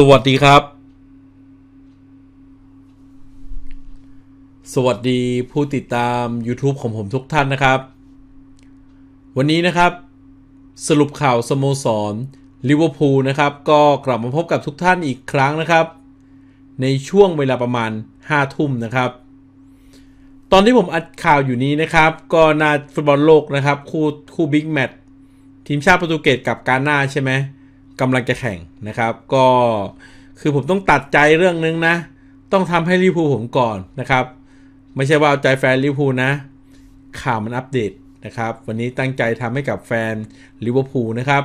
สวัสดีครับ สวัสดีผู้ติดตาม YouTube ของผมทุกท่านนะครับ วันนี้นะครับ สรุปข่าวสโมสรลิเวอร์พูลนะครับ ก็กลับมาพบกับทุกท่านอีกครั้งนะครับ ในช่วงเวลาประมาณ 5 ทุ่มนะครับ ตอนที่ผมอัดข่าวอยู่นี้นะครับ ก็นาฟุตบอลโลกนะครับ คู่คู่บิ๊กแมตช์ทีมชาติโปรตุเกสกับกาหน้าใช่ไหม กำลังจะแข่งนะครับ ก็คือผมต้องตัดใจเรื่องนึงนะ ต้องทำให้ลิพูลผมก่อนนะครับ ไม่ใช่ว่าเอาใจแฟนลิพูลนะ ข่าวมันอัปเดตนะครับ วันนี้ตั้งใจทำให้กับแฟนลิเวอร์พูลนะครับ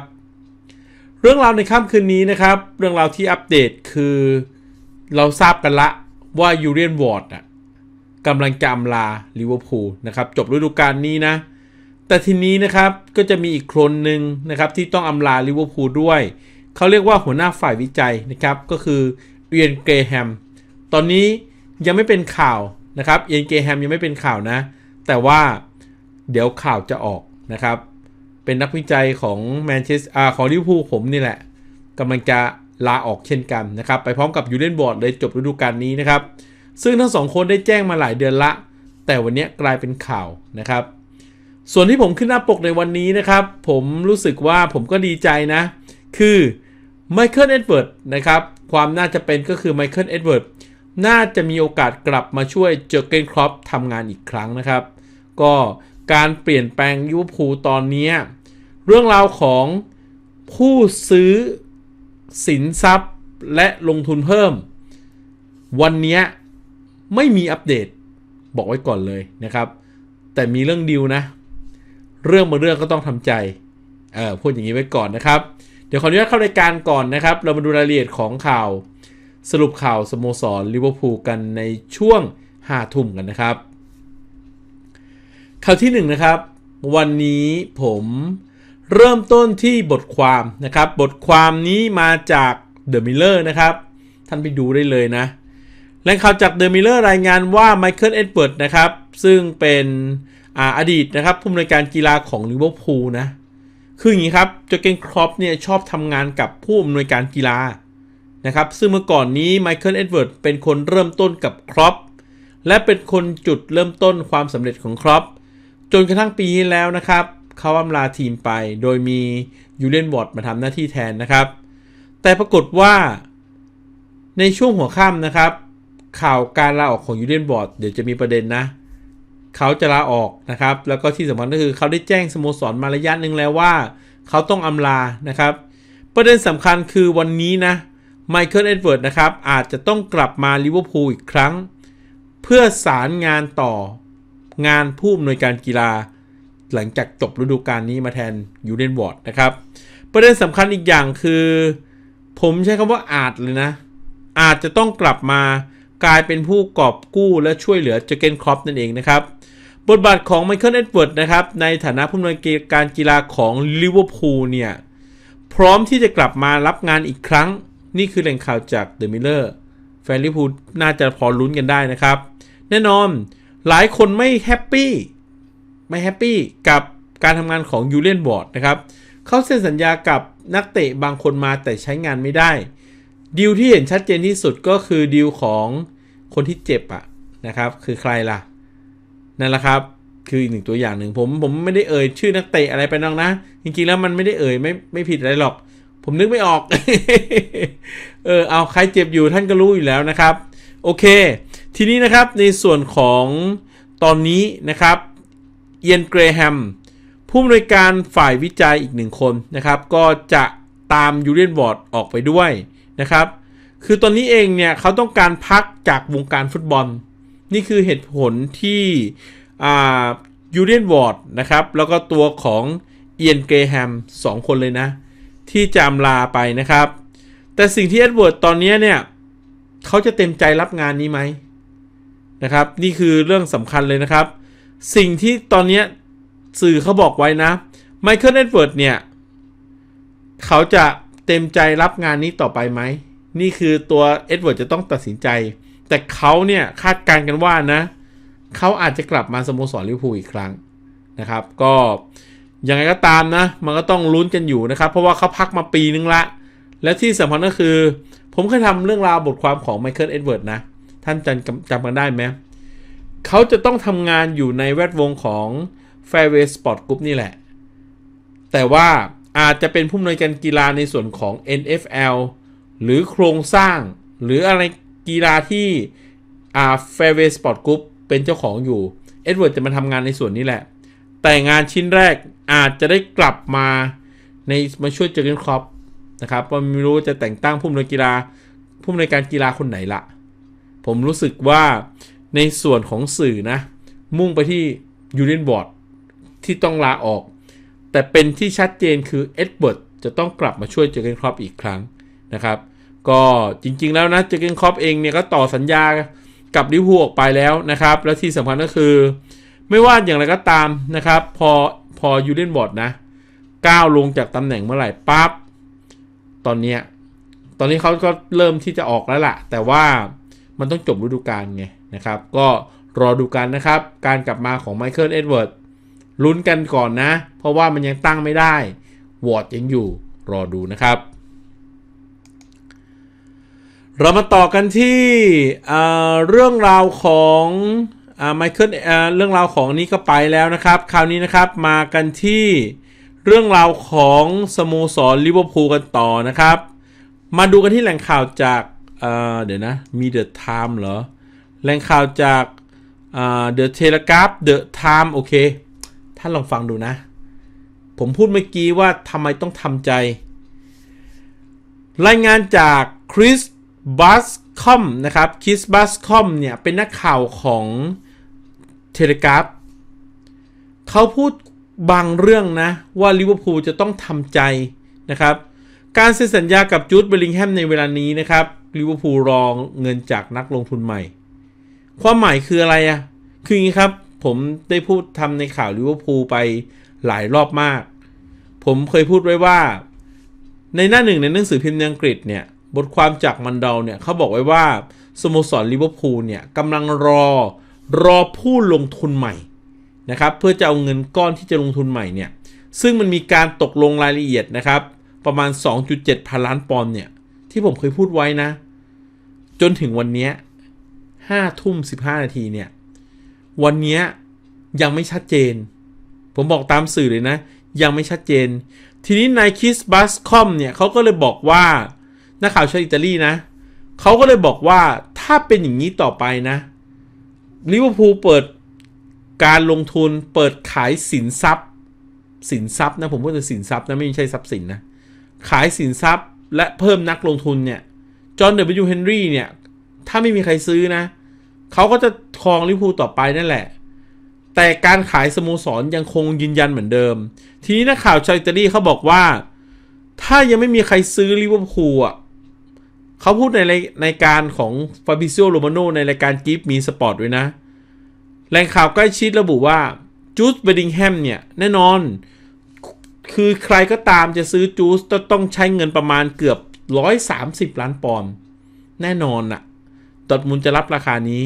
เรื่องราวในค่ำคืนนี้นะครับ เรื่องราวที่อัปเดตคือเราทราบกันละว่ายูเรียนวอร์ดอะกำลังจะอำลาลิเวอร์พูลนะครับ จบฤดูกาลนี้นะ แต่ทีนี้นะครับก็จะมีอีกคนหนึ่งนะครับที่ต้องอำลาลิเวอร์พูลด้วย เขาเรียกว่าหัวหน้าฝ่ายวิจัยนะครับก็คือเอียนเกรแฮม ตอนนี้ยังไม่เป็นข่าวนะครับเอียนเกรแฮมยังไม่เป็นข่าวนะ แต่ว่าเดี๋ยวข่าวจะออกนะครับ เป็นนักวิจัยของแมนเชสเตอ่าของลิเวอร์พูลผมนี่แหละกำลังจะลาออกเช่นกันนะครับ ไปพร้อมกับยูเลนบอร์ดเลยจบฤดูกาลนี้นะครับ ซึ่งทั้งสองคนได้แจ้งมาหลายเดือนละ แต่วันนี้กลายเป็นข่าวนะครับ ส่วนที่ผมขึ้นหน้าปกในวันนี้นะครับ ผมรู้สึกว่าผมก็ดีใจนะ คือไมเคิลเอ็ดเวิร์ดนะครับ ความน่าจะเป็นก็คือไมเคิลเอ็ดเวิร์ดน่าจะมีโอกาสกลับมาช่วยเจอเกนครอปทำงานอีกครั้งนะครับ ก็การเปลี่ยนแปลงยูพูตอนนี้ เรื่องราวของผู้ซื้อสินทรัพย์และลงทุนเพิ่ม วันนี้ไม่มีอัปเดตบอกไว้ก่อนเลยนะครับ แต่มีเรื่องดิวนะ เรื่องบางเรื่องก็ต้องทำใจเออพูดอย่างนี้ไว้ก่อนนะครับ เดี๋ยวขออนุญาตเข้ารายการก่อนนะครับ เรามาดูรายละเอียดของข่าว สรุปข่าวสโมสรลิเวอร์พูลกันในช่วง5ทุ่มกันนะครับ ข่าวที่1นนะครับ วันนี้ผมเริ่มต้นที่บทความนะครับ บทความนี้มาจาก The Miller นะครับ ท่านไปดูได้เลยนะแหล่งข่าวจาก The Miller รายงานว่าไมเคิลเอ็ดเวิร์ดนะครับ ซึ่งเป็น ออดีตนะครับผู้อำนวยการกีฬาของลิเวอร์พูลนะ คืออย่างนี้ครับจอเกนครอปเนี่ยชอบทำงานกับผู้อำนวยการกีฬานะครับ ซึ่งเมื่อก่อนนี้ไมเคิลเอ็ดเวิร์ดเป็นคนเริ่มต้นกับครอปและเป็นคนจุดเริ่มต้นความสำเร็จของครอปจนกระทั่งปีที่แล้วนะครับเขาอำลาทีมไปโดยมียูเลนวอร์ดมาทำหน้าที่แทนนะครับ แต่ปรากฏว่า ในช่วงหัวค่ำนะครับ ข่าวการลาออกของยูเลนบอร์ดเดี๋ยวจะมีประเด็นนะเเขาจะลาออกนะครับ แล้วก็ที่สำคัญก็คือเขาได้แจ้งสโมสรมาระยะหนึ่งแล้วว่า เขาต้องอำลานะครับ ประเด็นสำคัญคือวันนี้นะไมเคิลเอ็ดเวิร์ดนะครับอาจจะต้องกลับมาลิเวอร์พูลอีกครั้ง เพื่อสารงานต่องานผู้อำนวยการกีฬา หลังจากจบฤดูกาลนี้มาแทนยูเลนวอร์ดนะครับ ประเด็นสำคัญอีกอย่างคือ ผมใช้คำว่าอาจเลยนะ อาจจะต้องกลับมากลายเป็นผู้กอบกู้และช่วยเหลือเจเกนครอปนั่นเองนะครับ บทบาทของไมเคิลเอ็ดเวิร์ดนะครับในฐานะผู้อำนวยการกีฬาของลิเวอร์พูลเนี่ยพร้อมที่จะกลับมารับงานอีกครั้ง นี่คือแหล่งข่าวจากเดอะมิลเลอร์แฟนลิเวอร์พูลน่าจะพอลุ้นกันได้นะครับ แน่นอนหลายคนไม่แฮปปี้ไม่แฮปปี้กับการทำงานของยูเลียนบอร์ดนะครับเขาเซ็นสัญญากับนักเตะบางคนมาแต่ใช้งานไม่ได้ดีลที่เห็นชัดเจนที่สุดก็คือดีลของคนที่เจ็บอะนะครับ คือใครล่ะ นั่นแหละครับ คืออีกหนึ่งตัวอย่างหนึ่งผมผมไม่ได้เอ่ยชื่อนักเตะอะไรไปน้องนะ จริงๆแล้วมันไม่ได้เอ่ยไม่ไม่ผิดอะไรหรอก ผมนึกไม่ออก เออเอาใครเจ็บอยู่ท่านก็รู้อยู่แล้วนะครับ โอเค ทีนี้นะครับในส่วนของตอนนี้นะครับเอียนเกรแฮมผู้อำนวยการฝ่ายวิจัยอีกหนึ่งคนนะครับ ก็จะตามยูเรียนบอร์ดออกไปด้วยนะครับ คือตอนนี้เองเนี่ยเขาต้องการพักจากวงการฟุตบอล นี่คือเหตุผลที่ยูเรียนวอร์ดนะครับ แล้วก็ตัวของเอียนเกรแฮมสองคนเลยนะ ที่จำลาไปนะครับ แต่สิ่งที่เอ็ดเวิร์ดตอนนี้เนี่ยเขาจะเต็มใจรับงานนี้ไหมนะครับ นี่คือเรื่องสำคัญเลยนะครับ สิ่งที่ตอนนี้สื่อเขาบอกไว้นะไมเคิลเอ็ดเวิร์ดเนี่ย เขาจะเต็มใจรับงานนี้ต่อไปไหม นี่คือตัวเอ็ดเวิร์ดจะต้องตัดสินใจ แต่เขาเนี่ยคาดการณ์กันว่านะเขาอาจจะกลับมาสโมสรลิเวอร์พูลอีกครั้งนะครับ ก็ยังไงก็ตามนะ มันก็ต้องลุ้นกันอยู่นะครับ เพราะว่าเขาพักมาปีนึงละ และที่สำคัญก็คือ ผมเคยทำเรื่องราวบทความของไมเคิลเอ็ดเวิร์ดนะ ท่านจำจำกันได้ไหมเขาจะต้องทำงานอยู่ในแวดวงของ Fairway Sport Group นี่แหละ แต่ว่าอาจจะเป็นผู้อำนวยการกีฬาในส่วนของ NFL หรือโครงสร้างหรืออะไร กีฬาที่อ่า Fairway Sport Group เป็นเจ้าของอยู่ เอ็ดเวิร์ดจะมาทำงานในส่วนนี้แหละ แต่งานชิ้นแรกอาจจะได้กลับมาในมาช่วยเจอร์เกนครอปนะครับว่าไม่รู้จะแต่งตั้งผู้อำนวยกีฬาผู้อำนวยการกีฬาคนไหนละผมรู้สึกว่าในส่วนของสื่อนะ มุ่งไปที่ยูเนียนบอร์ดที่ต้องลาออก แต่เป็นที่ชัดเจนคือเอ็ดเวิร์ดจะต้องกลับมาช่วยเจอร์เกนครอปอีกครั้งนะครับ ก็จริงๆแล้วนะเจอเกนคอปเองเนี่ยก็ต่อสัญญากับลิเวอร์พูลออกไปแล้วนะครับ แล้วที่สำคัญก็คือ ไม่ว่าอย่างไรก็ตามนะครับ พอพอยูเนียนบอร์ดนะก้าวลงจากตำแหน่งเมื่อไหร่ปั๊บตอนเนี้ยตอนนี้เขาก็เริ่มที่จะออกแล้วล่ะ แต่ว่ามันต้องจบฤดูกาลไงนะครับ ก็รอดูกันนะครับ การกลับมาของไมเคิลเอ็ดเวิร์ดลุ้นกันก่อนนะ เพราะว่ามันยังตั้งไม่ได้วอร์ดยังอยู่รอดูนะครับ เรามาต่อกันที่เรื่องราวของไมเคิลเรื่องราวของนี้ก็ไปแล้วนะครับ คราวนี้นะครับมากันที่เรื่องราวของสโมสรลิเวอร์พูลกันต่อนะครับ มาดูกันที่แหล่งข่าวจากเอ่อเดี๋ยวนะมีเดอะไทม์เหรอ แหล่งข่าวจากเดอะเทเลกราฟเดอะไทม์โอเค ท่านลองฟังดูนะ ผมพูดเมื่อกี้ว่าทำไมต้องทำใจ รายงานจากคริส บัสคอมนะครับคิสบัสคอมเนี่ยเป็นนักข่าวของเทเลกราฟเขาพูดบางเรื่องนะ ว่าลิเวอร์พูลจะต้องทำใจนะครับ การเซ็นสัญญากับจูดเบลลิงแฮมในเวลานี้นะครับลิเวอร์พูลรองเงินจากนักลงทุนใหม่ ความหมายคืออะไรอะคืออย่างนี้ครับ ผมได้พูดทำในข่าวลิเวอร์พูลไปหลายรอบมาก ผมเคยพูดไว้ว่า ในหน้าหนึ่งในหนังสือพิมพ์ในอังกฤษเนี่ย บทความจากมันดอลเนี่ยเขาบอกไว้ว่าสโมสรลิเวอร์พูลเนี่ยกำลังรอรอผู้ลงทุนใหม่นะครับเพื่อจะเอาเงินก้อนที่จะลงทุนใหม่เนี่ยซึ่งมันมีการตกลงรายละเอียดนะครับประมาณ 2.7 พันล้านปอนด์เนี่ยที่ผมเคยพูดไว้นะ จนถึงวันนี้5ทุ่ม 15 นาทีเนี่ยวันนี้ยังไม่ชัดเจน ผมบอกตามสื่อเลยนะ ยังไม่ชัดเจน ทีนี้นายคิสบัสคอมเนี่ยเขาก็เลยบอกว่า นักข่าวชาวอิตาลีนะเขาก็เลยบอกว่าถ้าเป็นอย่างนี้ต่อไปนะลิเวอร์พูลเปิดการลงทุนเปิดขายสินทรัพย์ สินทรัพย์นะผมพูดถึงสินทรัพย์นะไม่ใช่ทรัพย์สินนะขายสินทรัพย์และเพิ่มนักลงทุนเนี่ยจอห์นเดวิดเฮนรี่เนี่ย ถ้าไม่มีใครซื้อนะเขาก็จะครองลิเวอร์พูลต่อไปนั่นแหละ แต่การขายสโมสรยังคงยืนยันเหมือนเดิม ทีนี้นักข่าวชาวอิตาลีเขาบอกว่า ถ้ายังไม่มีใครซื้อลิเวอร์พูลอะ เขาพูดในในการของฟาบิซิโอโรมาโนในรายการกิฟมีสปอร์ตด้วยนะ แหล่งข่าวใกล้ชิดระบุว่าจูสเบดิงแฮมเนี่ย แน่นอน คือใครก็ตามจะซื้อจูสต้องใช้เงินประมาณเกือบ 130 ล้านปอนด์แน่นอนอะดอทมุนจะรับราคานี้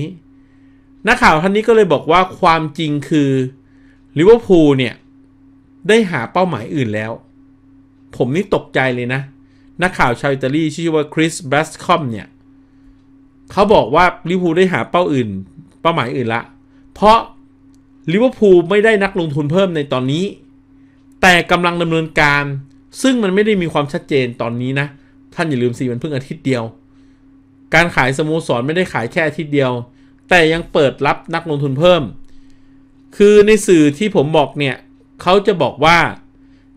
นักข่าวท่านนี้ก็เลยบอกว่าความจริงคือลิเวอร์พูลเนี่ย ได้หาเป้าหมายอื่นแล้ว ผมนี่ตกใจเลยนะ นักข่าวชาวอิตาลีชื่อว่าคริสแบสคอมเนี่ยเขาบอกว่าลิเวอร์พูลได้หาเป้าอื่น เป้าหมายอื่นละ เพราะลิเวอร์พูลไม่ได้นักลงทุนเพิ่มในตอนนี้ แต่กำลังดำเนินการ ซึ่งมันไม่ได้มีความชัดเจนตอนนี้นะ ท่านอย่าลืมสิมันเพิ่งอาทิตย์เดียว การขายสโมสรไม่ได้ขายแค่อาทิตย์เดียว แต่ยังเปิดรับนักลงทุนเพิ่ม คือในสื่อที่ผมบอกเนี่ยเขาจะบอกว่า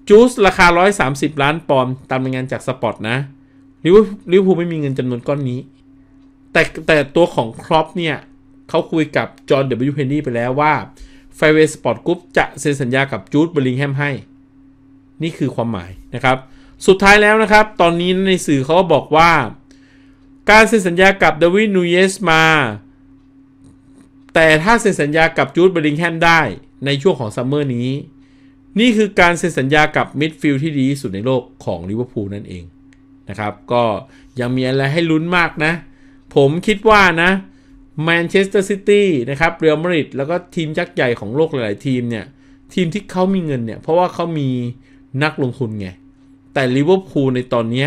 จูสราคา 130 ล้านปอนด์ตามรายงานจากสปอร์ตนะลิเวอร์พูลไม่มีเงินจำนวนก้อนนี้ แต่แต่ตัวของครอปเนี่ยเขาคุยกับจอห์นเดวิลเพนนี่ไปแล้วว่าไฟเวสปอร์ตกรุ๊ปจะเซ็นสัญญากับจูดเบลิงแฮมให้ นี่คือความหมายนะครับ สุดท้ายแล้วนะครับ ตอนนี้ในสื่อเขาบอกว่า การเซ็นสัญญากับเดวิดนูเยสมา แต่ถ้าเซ็นสัญญากับจูดเบลิงแฮมได้ในช่วงของซัมเมอร์นี้ นี่คือการเซ็นสัญญากับมิดฟิลด์ที่ดีที่สุดในโลกของลิเวอร์พูลนั่นเองนะครับ ก็ยังมีอะไรให้ลุ้นมากนะ ผมคิดว่านะแมนเชสเตอร์ซิตี้นะครับเรอัลมาดริดแล้วก็ทีมยักษ์ใหญ่ของโลกหลาย ๆ ทีมเนี่ย ทีมที่เขามีเงินเนี่ย เพราะว่าเขามีนักลงทุนไง แต่ลิเวอร์พูลในตอนนี้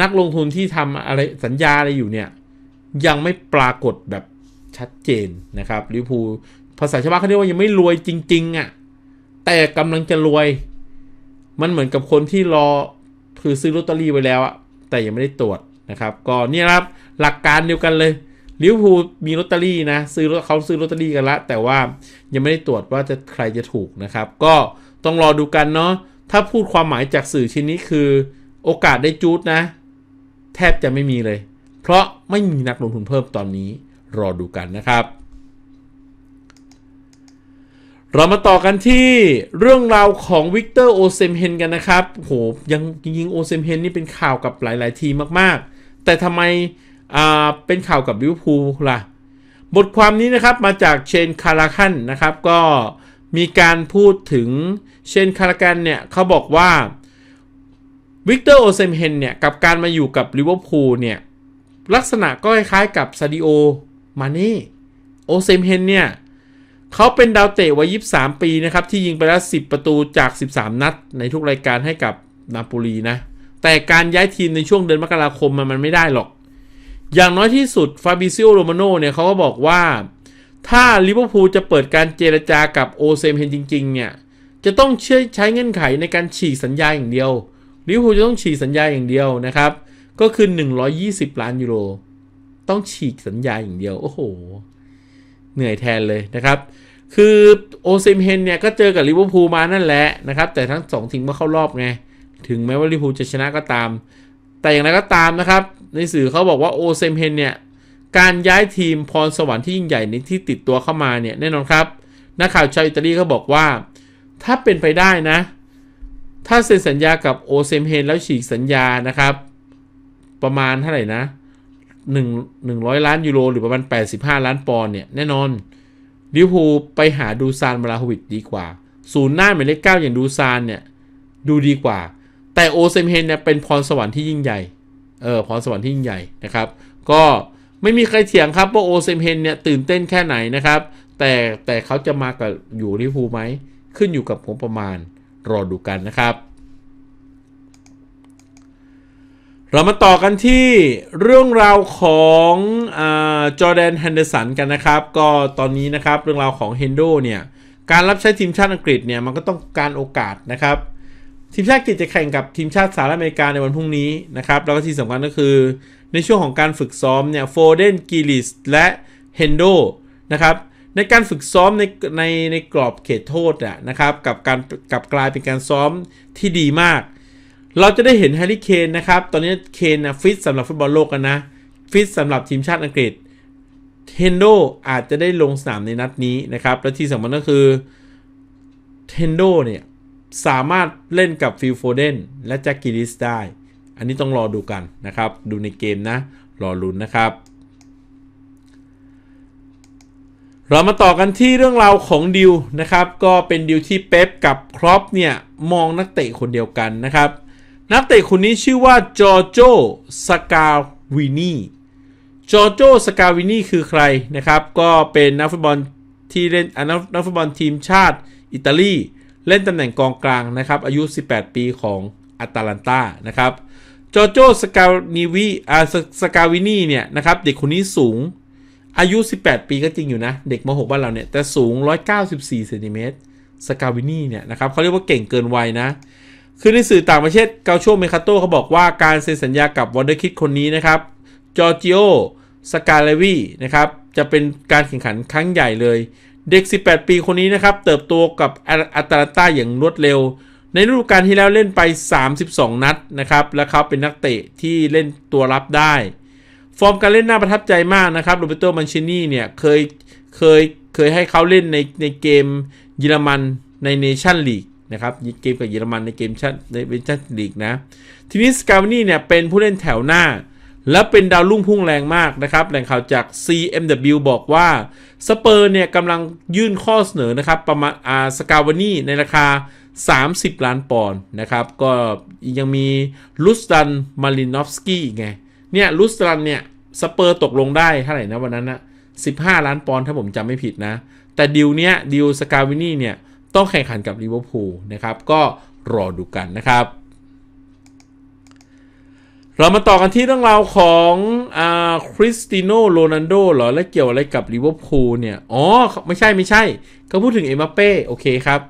นักลงทุนที่ทำอะไรสัญญาอะไรอยู่เนี่ย ยังไม่ปรากฏแบบชัดเจนนะครับลิเวอร์พูลภาษาชาวบ้านเขาเรียกว่ายังไม่รวยจริง ๆอะ่ะ แต่กำลังจะรวย มันเหมือนกับคนที่รอคือซื้อลอตเตอรี่ไว้แล้วอะแต่ยังไม่ได้ตรวจนะครับก็เนี่ยครับหลักการเดียวกันเลยลิเวอร์พูลมีลอตเตอรี่นะซื้อเขาซื้อลอตเตอรี่กันละ แต่ว่ายังไม่ได้ตรวจว่าจะใครจะถูกนะครับ ก็ต้องรอดูกันเนาะถ้าพูดความหมายจากสื่อชิ้นนี้คือ โอกาสได้จูดนะ แทบจะไม่มีเลย เพราะไม่มีนักลงทุนเพิ่มตอนนี้รอดูกันนะครับ เรามาต่อกันที่เรื่องราวของวิกเตอร์โอเซมเฮนกันนะครับโหยังจริงโอเซมเฮนนี่เป็นข่าวกับหลาย ๆ ทีมมาก ๆ แต่ทำไมอ่าเป็นข่าวกับลิเวอร์พูลล่ะ บทความนี้นะครับมาจากเชนคาราคันนะครับ ก็มีการพูดถึงเชนคารากันเนี่ยเขาบอกว่าวิกเตอร์โอเซมเฮนเนี่ยกับการมาอยู่กับลิเวอร์พูลเนี่ยลักษณะก็คล้ายๆกับซาดิโอมาเน่โอเซมเฮนเนี่ย เขาเป็นดาวเตะวัย 23 ปีนะครับ ที่ยิงไปแล้ว 10 ประตูจาก 13 นัด ในทุกรายการให้กับนาโปลีนะ แต่การย้ายทีมในช่วงเดือนมกราคมมันมันไม่ได้หรอก อย่างน้อยที่สุดฟาบิซิโอโรมาโนเนี่ยเขาก็บอกว่า ถ้าลิเวอร์พูลจะเปิดการเจรจากับโอเซมเฮนจริง ๆ เนี่ย จะต้องใช้ใช้เงื่อนไขในการฉีกสัญญาอย่างเดียวลิเวอร์พูลจะต้องฉีกสัญญาอย่างเดียวนะครับ ก็คือ 120 ล้านยูโร ต้องฉีกสัญญาอย่างเดียว โอ้โห เหนื่อยแทนเลยนะครับ คือโอเซมเฮนเนี่ยก็เจอกับลิเวอร์พูลมานั่นแหละนะครับ แต่ทั้งสองทีมก็เข้ารอบไง ถึงแม้ว่าลิเวอร์พูลจะชนะก็ตาม แต่อย่างไรก็ตามนะครับ ในสื่อเขาบอกว่าโอเซมเฮนเนี่ยการย้ายทีมพรสวรรค์ที่ยิ่งใหญ่ในที่ติดตัวเข้ามาเนี่ยแน่นอนครับนักข่าวชาวอิตาลีเขาบอกว่า ถ้าเป็นไปได้นะ ถ้าเซ็นสัญญากับโอเซมเฮนแล้วฉีกสัญญานะครับ ประมาณเท่าไหร่นะ หนึ่งหนึ่งร้อยล้านยูโรหรือประมาณ 85 ล้านปอนด์เนี่ย แน่นอนลิเวอร์พูลไปหาดูซานบราฮวิดดีกว่า ศูนย์หน้าหมายเลขเก้าอย่างดูซานเนี่ย ดูดีกว่า แต่โอเซมเฮนเนี่ยเป็นพรสวรรค์ที่ยิ่งใหญ่ เออพรสวรรค์ที่ยิ่งใหญ่นะครับ ก็ไม่มีใครเถียงครับว่าโอเซมเฮนเนี่ยตื่นเต้นแค่ไหนนะครับ แต่แต่เขาจะมากับอยู่ลิเวอร์พูลไหมขึ้นอยู่กับงบประมาณรอดูกันนะครับ เรามาต่อกันที่เรื่องราวของจอแดนแฮนเดอร์สันกันนะครับ ก็ตอนนี้นะครับเรื่องราวของเฮนโดเนี่ยการรับใช้ทีมชาติอังกฤษเนี่ยมันก็ต้องการโอกาสนะครับ ทีมชาติอังกฤษจะแข่งกับทีมชาติสหรัฐอเมริกาในวันพรุ่งนี้นะครับแล้วก็ที่สำคัญก็คือในช่วงของการฝึกซ้อมเนี่ยโฟเดนกิลิสและเฮนโดนะครับในการฝึกซ้อมในในในกรอบเขตโทษอะนะครับกับการกับกลายเป็นการซ้อมที่ดีมาก เราจะได้เห็นแฮร์รี่เคนนะครับ ตอนนี้เคนนะฟิตสำหรับฟุตบอลโลกกันนะ ฟิตสำหรับทีมชาติอังกฤษเฮนโดอาจจะได้ลงสนามในนัดนี้นะครับ และที่สำคัญก็คือเฮนโดเนี่ยสามารถเล่นกับฟิลโฟเดนและแจ็คกิลิสได้ อันนี้ต้องรอดูกันนะครับ ดูในเกมนะ รอลุ้นนะครับ เรามาต่อกันที่เรื่องราวของดิวนะครับ ก็เป็นดิวที่เป๊ปกับครอปเนี่ย มองนักเตะคนเดียวกันนะครับ นักเตะคนนี้ชื่อว่าจอร์โจสกาวินีจอร์โจสกาวินีคือใครนะครับ ก็เป็นนักฟุตบอลที่เล่นนักนักฟุตบอลทีมชาติอิตาลี เล่นตำแหน่งกองกลางนะครับ อายุ 18 ปีของอัตแลนตานะครับจอโจสกานิวีอาสกาวินีเนี่ยนะครับ เด็กคนนี้สูงอายุ 18 ปีก็จริงอยู่นะ เด็กม .6 บ้านเราเนี่ย แต่สูง 194เซนติเมตรสกาวินีเนี่ยนะครับเขาเรียกว่าเก่งเกินวัยนะ คือในสื่อต่างประเทศเกาโชเมคาโตเขาบอกว่าการเซ็นสัญญากับวอนเดอร์คิดคนนี้นะครับจอร์จิโอสกาเลวีนะครับจะเป็นการแข่งขันครั้งใหญ่เลย เด็ก 18 ปีคนนี้นะครับ เติบโตกับอัตแลนตาอย่างรวดเร็ว ในฤดูกาลที่แล้วเล่นไป 32 นัดนะครับ และเขาเป็นนักเตะที่เล่นตัวรับได้ ฟอร์มการเล่นน่าประทับใจมากนะครับโรเบโตมันชินี่เนี่ยเคยเคยเคยให้เขาเล่นในในเกมเยอรมันในเนชั่นลีก นะครับเกมกับเยอรมันในเกมชั่นในเวนชั่นลีกนะ ทีนี้สกาวนี่เนี่ยเป็นผู้เล่นแถวหน้า และเป็นดาวรุ่งพุ่งแรงมากนะครับ แหล่งข่าวจาก CMW บอกว่าสเปอร์เนี่ยกำลังยื่นข้อเสนอนะครับประมาณอาสกาวานี่ในราคา 30 ล้านปอนด์นะครับ ก็ยังมีลุสตันมารินอฟสกี้ไงเนี่ยลุสตันเนี่ยสเปอร์ตกลงได้เท่าไหร่นะวันนั้นนะ15 ล้านปอนด์ถ้าผมจำไม่ผิดนะ แต่ดิวเนี้ยดิวสกาวินี่เนี่ย ต้องแข่งขันกับลิเวอร์พูลนะครับ ก็รอดูกันนะครับ เรามาต่อกันที่เรื่องราวของอ่าคริสติโนโรนัลโดเหรอ และเกี่ยวอะไรกับลิเวอร์พูลเนี่ย อ๋อ ไม่ใช่ไม่ใช่เขาพูดถึงเอ็มบัปเป้ โอเคครับ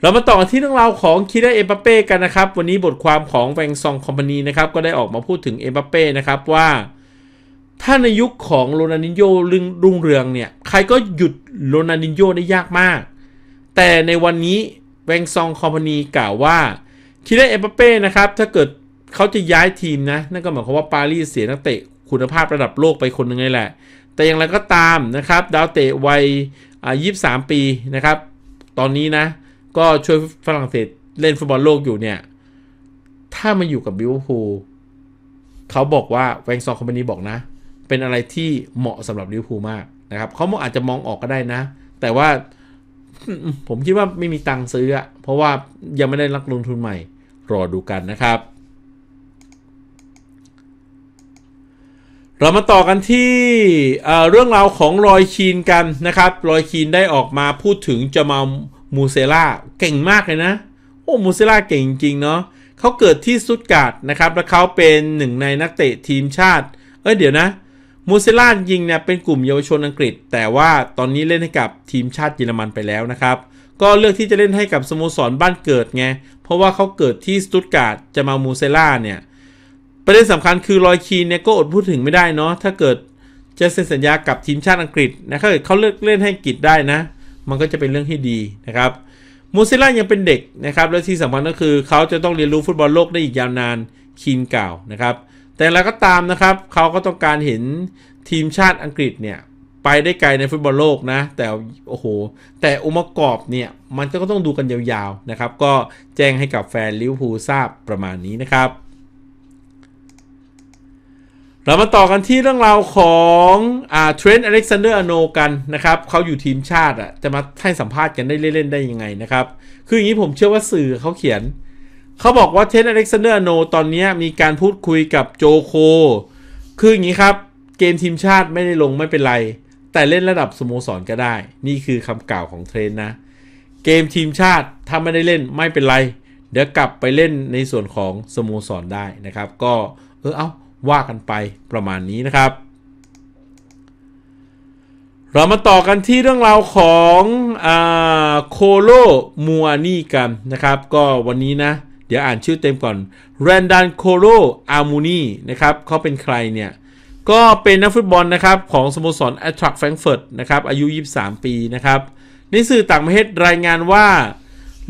เรามาต่อกันที่เรื่องราวของคิดาเอ็มบัปเป้กันนะครับ วันนี้บทความของแวงซองคอมพานีนะครับ ก็ได้ออกมาพูดถึงเอ็มบัปเป้นะครับว่าถ้าในยุคของโรนัลดินโญ่รุ่งเรืองเนี่ย ใครก็หยุดโรนัลดินโญ่ได้ยากมาก แต่ในวันนี้แวงซองคอมพานีกล่าวว่าคิดาเอ็มบัปเป้นะครับ ถ้าเกิดเขาจะย้ายทีมนะ นั่นก็หมายความว่าปารีสเสียนักเตะคุณภาพระดับโลกไปคนหนึ่งเลยแหละ แต่อย่างไรก็ตามนะครับ ดาวเตะวัยอ่า23ปีนะครับ ตอนนี้นะ ก็ช่วยฝรั่งเศสเล่นฟุตบอลโลกอยู่เนี่ย ถ้ามาอยู่กับบิวพูลเขาบอกว่าแวงซองคอมพานีบอกนะ เป็นอะไรที่เหมาะสำหรับลิเวอร์พูลมากนะครับเขาอาจจะมองออกก็ได้นะ แต่ว่า ผมคิดว่าไม่มีตังค์ซื้ออะเพราะว่ายังไม่ได้รักลงทุนใหม่ รอดูกันนะครับ เรามาต่อกันที่เรื่องราวของรอยคีนกันนะครับ รอยคีนได้ออกมาพูดถึงจะมามูเซล่าเก่งมากเลยนะ โอ้มูเซล่าเก่งจริงเนาะเขาเกิดที่สุดการ์ดนะครับ แล้วเขาเป็นหนึ่งในนักเตะทีมชาติ เอ้ยเดี๋ยวนะ มูเซล่าจริงเนี่ยเป็นกลุ่มเยาวชนอังกฤษ แต่ว่าตอนนี้เล่นให้กับทีมชาติเยอรมันไปแล้วนะครับ ก็เลือกที่จะเล่นให้กับสโมสรบ้านเกิดไง เพราะว่าเขาเกิดที่สตุตการ์ดจะมามูเซล่าเนี่ย ประเด็นสำคัญคือรอยคีนเนี่ยก็อดพูดถึงไม่ได้เนาะ ถ้าเกิดจะเซ็นสัญญากับทีมชาติอังกฤษนะถ้าเกิดเขาเลือกเล่นให้อังกฤษได้นะ มันก็จะเป็นเรื่องที่ดีนะครับ มูเซล่ายังเป็นเด็กนะครับ และที่สำคัญก็คือเขาจะต้องเรียนรู้ฟุตบอลโลกได้อีกยาวนาน คีนกล่าวนะครับ แต่แล้วก็ตามนะครับ เขาก็ต้องการเห็นทีมชาติอังกฤษเนี่ย ไปได้ไกลในฟุตบอลโลกนะ แต่โอ้โห แต่องค์ประกอบเนี่ย มันก็ต้องดูกันยาวๆนะครับ ก็แจ้งให้กับแฟนลิเวอร์พูลทราบประมาณนี้นะครับ เรามาต่อกันที่เรื่องราวของอ่าเทรนต์อเล็กซานเดอร์อโนกันนะครับเขาอยู่ทีมชาติอะจะมาให้สัมภาษณ์กันได้เล่นๆได้ยังไงนะครับ คืออย่างนี้ผมเชื่อว่าสื่อเขาเขียน เขาบอกว่าเทรนต์อเล็กซานเดอร์โนตอนนี้มีการพูดคุยกับโจโค คืออย่างนี้ครับ เกมทีมชาติไม่ได้ลงไม่เป็นไร แต่เล่นระดับสโมสรก็ได้ นี่คือคำกล่าวของเทรนนะ เกมทีมชาติถ้าไม่ได้เล่นไม่เป็นไร เดี๋ยวกลับไปเล่นในส่วนของสโมสรได้นะครับ ก็เออเอาว่ากันไปประมาณนี้นะครับเรามาต่อกันที่เรื่องราวของอโคโลมัวนี่กันนะครับ ก็วันนี้นะ เดี๋ยวอ่านชื่อเต็มก่อนแรนดันโคโลอามูนีนะครับเขาเป็นใครเนี่ย ก็เป็นนักฟุตบอลนะครับ ของสโมสรแอตทรัคแฟรงเฟิร์ตนะครับ อายุ 23 ปีนะครับ ในสื่อต่างประเทศรายงานว่า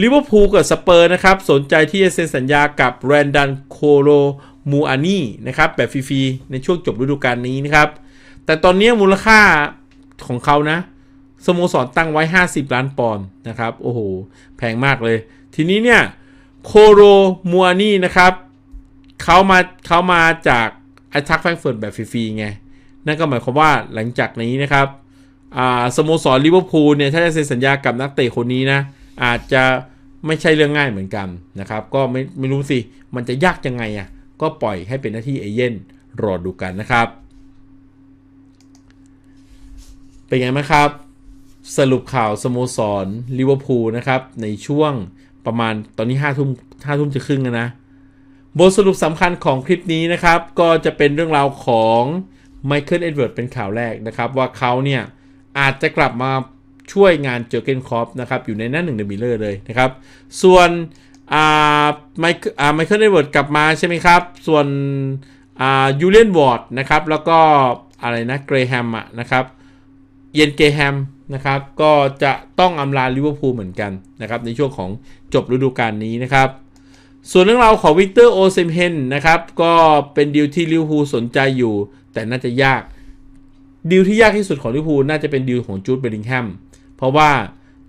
ลิเวอร์พูลกับสเปอร์นะครับ สนใจที่จะเซ็นสัญญากับแรนดันโคโลมูอานี่นะครับ แบบฟรีๆ ในช่วงจบฤดูกาลนี้นะครับ แต่ตอนนี้มูลค่าของเขานะสโมสรตั้งไว้ 50 ล้านปอนด์นะครับ โอ้โห แพงมากเลย ทีนี้เนี่ย โคโรมัวนี่นะครับเขามาเขามาจากไอทักแฟรงเฟิร์ตแบบฟรีๆไง นั่นก็หมายความว่าหลังจากนี้นะครับสโมสรลิเวอร์พูลเนี่ยถ้าจะเซ็นสัญญากับนักเตะคนนี้นะ อาจจะไม่ใช่เรื่องง่ายเหมือนกันนะครับ ก็ไม่ไม่รู้สิ มันจะยากยังไงอะ่ะก็ปล่อยให้เป็นหน้าที่เอเย่นรอดูกันนะครับ เป็นไงไหมครับ สรุปข่าวสโมสรลิเวอร์พูลนะครับในช่วง ประมาณตอนนี้ห้าทุ่มห้าทุ่มจะครึ่งนะ บทสรุปสำคัญของคลิปนี้นะครับ ก็จะเป็นเรื่องราวของไมเคิลเอ็ดเวิร์ดเป็นข่าวแรกนะครับ ว่าเขาเนี่ยอาจจะกลับมาช่วยงานเจอเกนคอปนะครับ อยู่ในหน้าหนึ่งเดอะมิเลอร์เลยนะครับ ส่วนไมอ่าไมเคิลเอ็ดเวิร์ดกลับมาใช่ไหมครับ ส่วนยูเลียนวอร์ดนะครับ แล้วก็อะไรนะเกรแฮมอะนะครับ เยนเกรแฮม นะครับ ก็จะต้องอำลาลิเวอร์พูลเหมือนกันนะครับ ในช่วงของจบฤดูกาลนี้นะครับ ส่วนเรื่องราวของวิกเตอร์โอเซมเฮนนะครับ ก็เป็นดีลที่ลิเวอร์พูลสนใจอยู่ แต่น่าจะยากดีลที่ยากที่สุดของลิเวอร์พูลน่าจะเป็นดีลของจูดเบลลิงแฮมเพราะว่า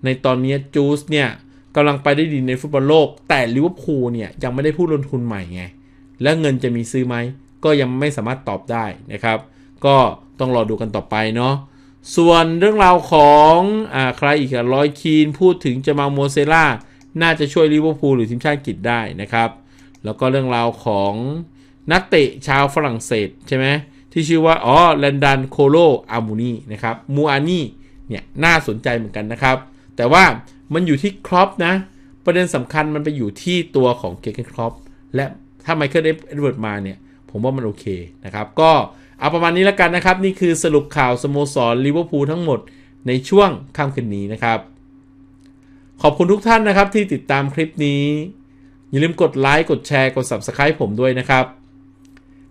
ในตอนนี้จูสเนี่ยกำลังไปได้ดีในฟุตบอลโลก แต่ลิเวอร์พูลเนี่ยยังไม่ได้ผู้ลงทุนใหม่ไง และเงินจะมีซื้อไหม ก็ยังไม่สามารถตอบได้นะครับ ก็ต้องรอดูกันต่อไปเนาะ ส่วนเรื่องราวของอใครอีกอะร้อยคีนพูดถึงจะมาโมเซล่าน่าจะช่วยลิเวอร์พูลหรือทีมชาติอังกฤษได้นะครับ แล้วก็เรื่องราวของนักเตะชาวฝรั่งเศสใช่ไหมที่ชื่อว่าอ๋อแลนดันโคโลอามูนีนะครับมูอานีเนี่ยน่าสนใจเหมือนกันนะครับ แต่ว่ามันอยู่ที่ครอปนะ ประเด็นสำคัญมันไปอยู่ที่ตัวของเกเกนครอปและถ้าไมเคิลเอ็ดเวิร์ดมาเนี่ย ผมว่ามันโอเคนะครับ ก็ เอาประมาณนี้แล้วกันนะครับ นี่คือสรุปข่าวสโมสรลิเวอร์พูลทั้งหมดในช่วงค่ำคืนนี้นะครับ ขอบคุณทุกท่านนะครับที่ติดตามคลิปนี้ อย่าลืมกดไลค์กดแชร์กด Subscribe ผมด้วยนะครับ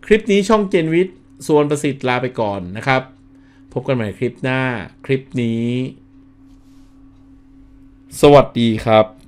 คลิปนี้ช่องเจนวิทย์ส่วนประสิทธิ์ลาไปก่อนนะครับ พบกันใหม่คลิปหน้าคลิปนี้ สวัสดีครับ